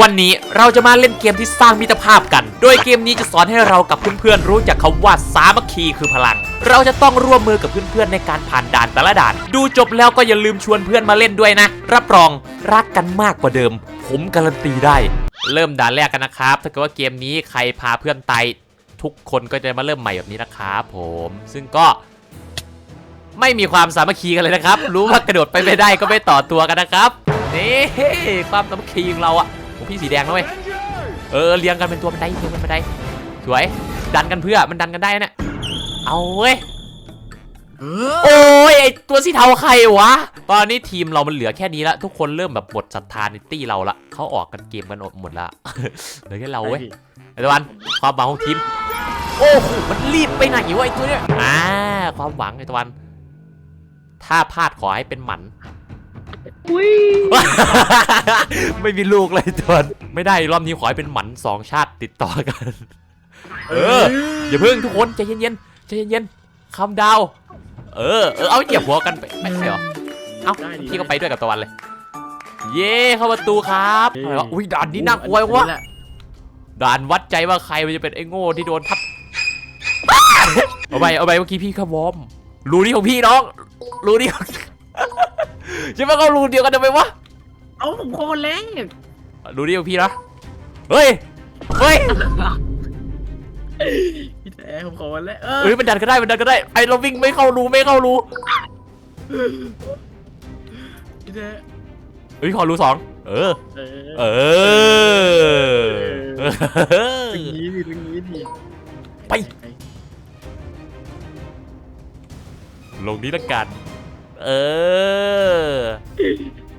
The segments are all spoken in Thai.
วันนี้เราจะมาเล่นเกมที่สร้างมิตรภาพกัน โดยเกมนี้จะสอนให้เรากับเพื่อนๆรู้จักคำว่าสามัคคีคือพลัง เราจะต้องร่วมมือกับเพื่อนๆในการผ่านด่านแต่ละด่าน ดูจบแล้วก็อย่าลืมชวนเพื่อนมาเล่นด้วยนะ รับรองรักกันมากกว่าเดิม ผมการันตีได้ เริ่มด่านแรกกันนะครับ ถ้าเกิดว่าเกมนี้ใครพาเพื่อนตายทุกคนก็จะมาเริ่มใหม่แบบนี้นะครับผม ซึ่งก็ไม่มีความสามัคคีกันเลยนะครับ รู้ว่ากระโดดไปไม่ได้ก็ไม่ต่อตัวกันนะครับนี่ความสามัคคีของเราอะ พี่สีแดงนะเว้ยเออเรียงกันเป็นตัวบันไดเรียงกันบันไดสวย ดันกันเพื่อมันดันกันได้นะเนี่ยเอาเว้ยเออโอ้ยไอตัวสีเทาใครวะ ตอนนี้ทีมเรามันเหลือแค่นี้ละ ทุกคนเริ่มแบบหมดศรัทธาในตี้เราละเขาออกกันเกมกันหมดละเหลือแค่เราเว้ยไอตะวันความหวังของทีม โอ้โหมันรีบไปไหนวะไอตัวเนี้ยอ่าความหวังไอตะวัน ถ้าพลาดขอให้เป็นหมัน อุ้ยไม่มีลูกเลยตวนไม่ได้รอบนี้ขอให้เป็นหมันสองชาติติดต่อกัน เอออย่าเพิ่งทุกคนใจเย็นๆใจเย็นๆคำดาว เออเออเอาเหยียบหัวกันไปไม่ใช่เหรอเอ้าพี่ก็ไปด้วยกับตะวันเลย เย้เข้าประตูครับอะไรวะอุ้ยด่านนี้น่ากลัววะด่านวัดใจว่าใครมันจะเป็นไอ้โง่ที่โดนทับเอาไปเอาไปเมื่อกี้พี่ขวอมรูนี่ของพี่น้อง รูนี่ของ ใช่ไหมเขารูเดียวกันทำไมวะเอาผมโคนแรงรูนี่ของพี่นะเฮ้ยเฮ้ยพี่แต่ผมโคนแล้วเออเฮ้ยมันดันก็ได้มันดันก็ได้ไอเราวิ่งไม่เข้ารูไม่เข้ารูพี่แต่เฮ้ยขอรูสองเออเออ เออตรงนี้ดิตรงนี้ดิไป ลงนี้ละกัน เออ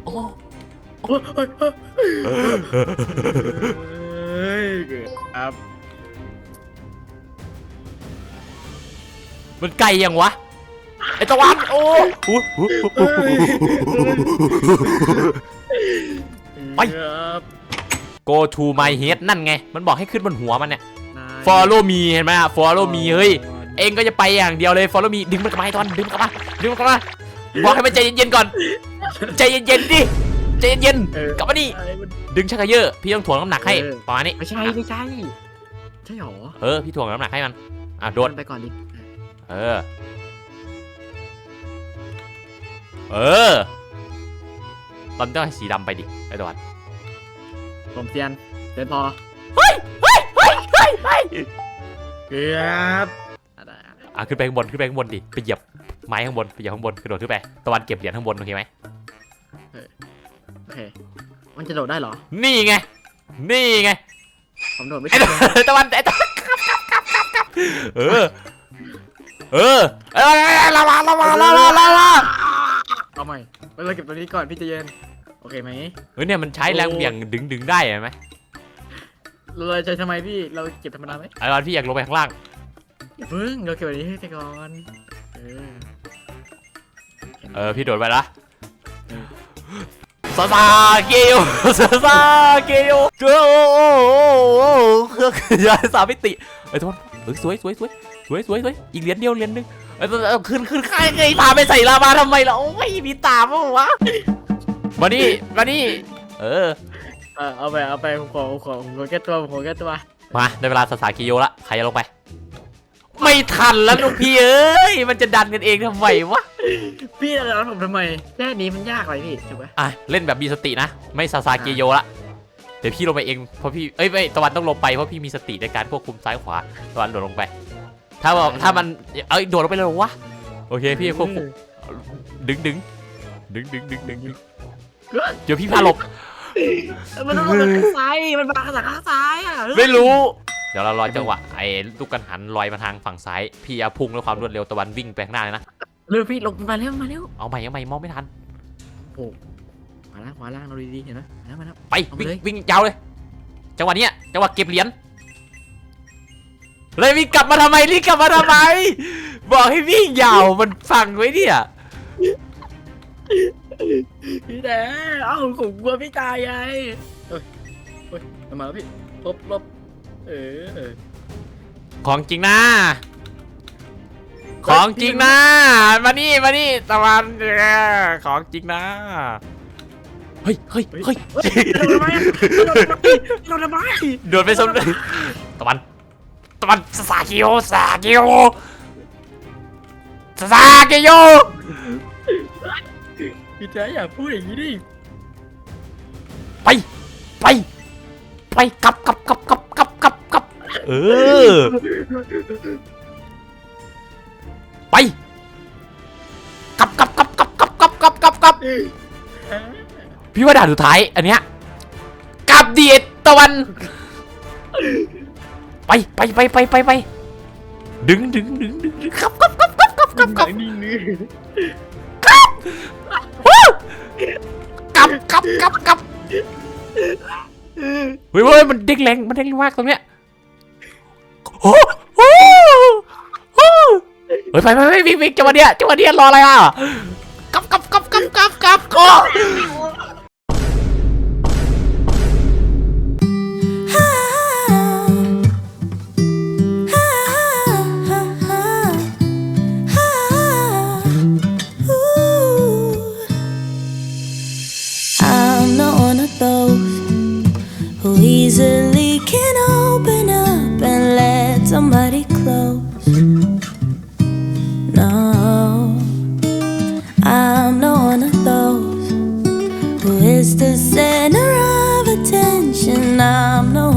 โอ้โอ้ยเฮ้ยเฮ้ยเกิดครับมันไกลยังวะ ไอตะวันโอ้โหไปครับ go to my head นั่นไง มันบอกให้ขึ้นบนหัวมันเนี่ยนาย follow me เห็นไหมอะ follow me เฮ้ย เองก็จะไปอย่างเดียวเลย follow me ดึงมันกลับมาไอ้ตอน ดึงมันกลับมา ดึงมันกลับมา บอกให้มันใจเย็นๆก่อน ใจเย็นๆดิ ใจเย็นเออกลับมานี่อะไรมัน ดึงชักกระเยอะพี่ต้องถ่วงน้ำหนักให้เออ ประมาณนี้ไม่ใช่ไม่ใช่ใช่หรอเออพี่ถ่วงน้ำหนักให้มันอะโดดไปก่อนดิเออ เออตอนต้องให้สีดำไปดิไอ้ตะวันผมเซียนเดินพอเฮ้ยเฮ้ยเฮ้ยเฮ้ยเฮ้ยเกือบอะไรอะไรอะขึ้นไปข้างบนขึ้นไปข้างบนดิไปเหยียบ ไม้ข้างบนไปเหยียบข้างบนกระโดดขึ้นไปตะวันเก็บเหรียญข้างบนโอเคไหมโอเค มันจะโดดได้เหรอ นี่ไง นี่ไง ผมโดดไม่ไอ้ได้ตะตะวันไอ้ตะวันครับครับครับครับครับเออ เออเออลาวาลาวาลาวาลาวาเอาใหม่เราเก็บตัวนี้ก่อนพี่ใจะเย็น โอเคไหมเฮ้ยเนี่ยมันใช้แรงเบี่ยงดึงดึงได้เห็นไหมเราจะทำไมพี่ เราเก็บธรรมดาไหมไอ้ตอนพี่อยากลงไปข้างล่างอย่าเพิ่งเราเก็บแบบนี้ให้ไปก่อน เออ พี่โดดไปละซาซาเกลซาซาเกลโอ้โหเครื่องขยายสามิติไอ้ทุกคนสวยสวยสวยสวยสวยสวยอีกเหรียญเดียวเหรียญหนึงไอ้ตัวเอขึ้นขึ้นค่ายไงพาไปใส่ลาวาทำไมล่ะโอ้ยมีตามวะมานี่มานี่เออเอาไปเอาไปผมขอผมขอผมขอแก้ตัวผมขอแก้ตัวมาได้เวลาซาซาเกโยละใครจะลงไป ไม่ทันแล้วลูกพี่เอ้ยมันจะดันกันเองทำไมวะพี่จะรับผมทำไมแค่นี้มันยากเลยพี่ถูกไหมอะเล่นแบบมีสตินะ ไม่ซาซาเกโยละเดี๋ยวพี่ลงไปเองเพราะพี่เอ้ยไม่ตะวันต้องลงไปเพราะพี่มีสติในการควบคุมซ้ายขวาตะวันโดดลงไป ถ้าว่าถ้ามันเอ้ยโดดลงไปเลยเหรอวะโอเคพี่ควบคุมดึงดึงดึงดึงดึงดึงดึงเดี๋ยวพี่พาหลบเออมันต้องมาข้างซ้ายมันมาข้างข้างซ้ายอะไม่รู้ เดี๋ยวเรารอจังหวะไอ้ลูกกันหันลอยมาทางฝั่งซ้าย พี่เอาพุ่งด้วยความรวดเร็วตะวันวิ่งไปข้างหน้าเลยนะ เร็วพี่ลงมาเร็วมาเร็วเอาใหม่เอาใหม่มองไม่ทันมาแล้วมาล่างเราดีๆเห็นไหมมาแล้วมาแล้ว ไปเอาไปวิ่งเลย วิ่งยาวเลย จังหวะเนี้ยจังหวะเก็บเหรียญเลยวิ่งกลับมาทำไมรีบกลับมาทำไม บอกให้วิ่งยาวมันฟังไว้เนี่ย พี่แต่เอ้าผมกลัวพี่ตายไงเฮ้ยเฮ้ยมันมาแล้วพี่ลบลบ เออ ของจริงนะของจริงนะ มานี่มานี่ตะวันเออของจริงนะ เฮ้ยเฮ้ยเฮ้ยเฮ้ยเราทำไมอะเราทำไมเราทำไมโดนไปสมตะวัน ตะวันสากิโยสากิโยสากิโยพี่แจ๊อย่าพูดอย่างนี้ดิไป ไป ไปกลับกลับกลับ เออ ไปกลับกลับกลับกลับกลับกลับกลับกลับกลับพี่ว่าด่านสุดท้าย อันเนี้ยกลับดีเอ็ดตะวัน ไปไปไปไปไปไปดึงดึงดึงดึงดึงกลับกลับกลับกลับกลับกลับกลับนี่นี่วู้กลับกลับกลับกลับเฮ้ยเฮ้ยมันเด้งแรงมันเด้งมากตรงเนี้ย โอ้โหเฮ้ยไปไปไปวิ่งวิ่งจังหวะเนี้ยจังหวะเนี้ยรออะไรอะกลับกลับกลับกลับกลับกลับโอ้ It's the center of attention. I'm no